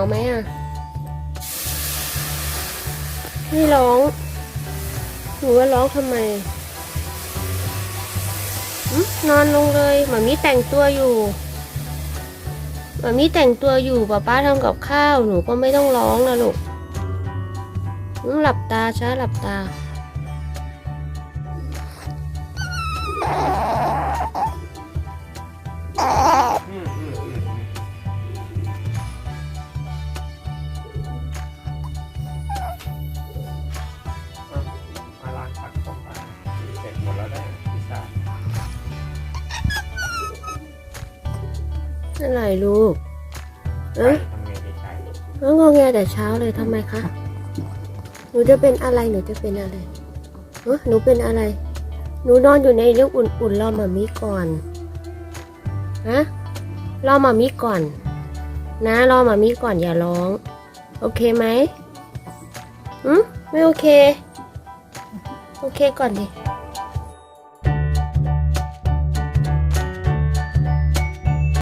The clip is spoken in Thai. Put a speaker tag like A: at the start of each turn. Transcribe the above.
A: าวไหมอะ ไม่ร้อง หนูว่าร้องทำไมนอนลงเลยหมามีแต่งตัวอยู่หมามีแต่งตัวอยู่ป้าป้าทำกับข้าว หนูก็ไม่ต้องร้องนะลูกหลับตาช้าหลับตา อะไรลูก
B: ไก่
A: เอ๊ะ
B: ทำไงดีไก่
A: แล้วงอแงแต่เช้าเลยทำไมคะ หนูจะเป็นอะไร หนูจะเป็นอะไรเอ้อหนูเป็นอะไร หนูนอนอยู่ในเรื่องอุ่นๆรอหมามิก่อน ฮะ รอหมามิก่อน นะ รอหมามิก่อนอย่าร้อง โอเคไหมอืมไม่โอเค โอเคก่อนดิ